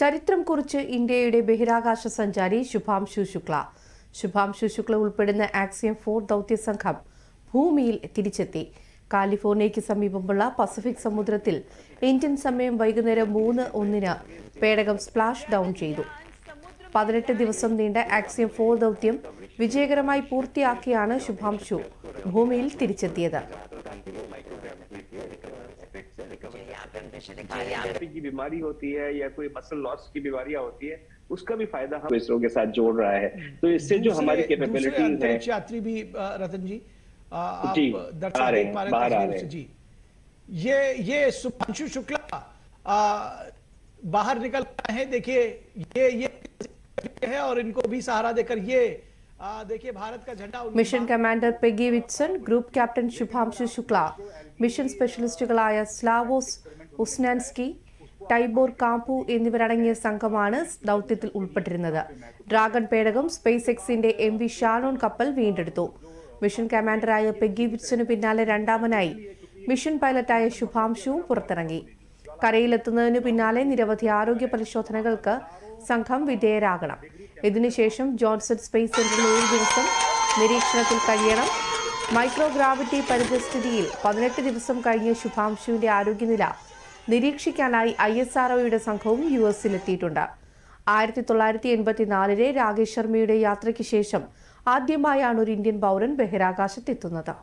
ചരിത്രം കുറിച്ച് ഇന്ത്യയുടെ ബഹിരാകാശ സഞ്ചാരി ശുഭാംശു ശുക്ല. ശുഭാംശു ശുക്ല ഉൾപ്പെടുന്ന ആക്സിയം ഫോർ ദൗത്യ സംഘം ഭൂമിയിൽ തിരിച്ചെത്തി. കാലിഫോർണിയയ്ക്ക് സമീപമുള്ള പസഫിക് സമുദ്രത്തിൽ ഇന്ത്യൻ സമയം വൈകുന്നേരം മൂന്ന് ഒന്നിന് പേടകം സ്പ്ലാഷ് ഡൗൺ ചെയ്തു. പതിനെട്ട് ദിവസം നീണ്ട ആക്സിയം ഫോർ ദൗത്യം വിജയകരമായി പൂർത്തിയാക്കിയാണ് ശുഭാംശു ഭൂമിയിൽ തിരിച്ചെത്തിയത്. पेशेंट एक की बीमारी होती है या कोई मसल लॉस की बीमारियाँ होती है उसका भी फ़ायदा हम इसरो के साथ जोड़ रहा है। तो इससे जो हमारी कैपेबिलिटी है। यात्री भी रतन जी जी, आ रहे बाहर आ रहे जी। ये ये सुभांशु शुक्ला बाहर निकल रहे हैं देखिए ये ये है और इनको भी सहारा देकर ये देखिए भारत का झंडा mission commander Peggy Whitson group captain Shubhanshu Shukla. Mission specialist गलाया स्लावोस ഉസ്നാൻസ്കി ടൈബോർ കാംപു എന്നിവരടങ്ങിയ സംഘമാണ് ദൗത്യത്തിൽ ഉൾപ്പെട്ടിരുന്നത്. ഡ്രാഗൺ പേടകം സ്പേസ് എക്സിന്റെ എം വി ഷാനോൺ കപ്പൽ വീണ്ടെടുത്തു. മിഷൻ കമാൻഡറായ പെഗ്ഗി വിറ്റ്സിനു പിന്നാലെ രണ്ടാമനായി. മിഷൻ പൈലറ്റായ ശുഭാംശുവും പുറത്തിറങ്ങി. കരയിലെത്തുന്നതിനു പിന്നാലെ നിരവധി ആരോഗ്യ പരിശോധനകൾക്ക് സംഘം വിധേയരാകണം. ഇതിനുശേഷം ജോൺസൺ സ്പേസ് സെന്ററിൽ ഏഴ് ദിവസം നിരീക്ഷണത്തിൽ കഴിയണം. മൈക്രോഗ്രാവിറ്റി പരിതസ്ഥിതിയിൽ പതിനെട്ട് ദിവസം കഴിഞ്ഞ ശുഭാംശുവിന്റെ ആരോഗ്യനില നിരീക്ഷിക്കാനായി ഐ എസ് ആർ ഒയുടെ സംഘവും യു എസിലെത്തിയിട്ടുണ്ട്. ആയിരത്തി തൊള്ളായിരത്തി എൺപത്തിനാലിലെ രാകേഷ് ശർമ്മയുടെ യാത്രയ്ക്ക് ശേഷം ആദ്യമായാണ് ഒരു ഇന്ത്യൻ പൗരൻ ബഹിരാകാശത്തെത്തുന്നത്.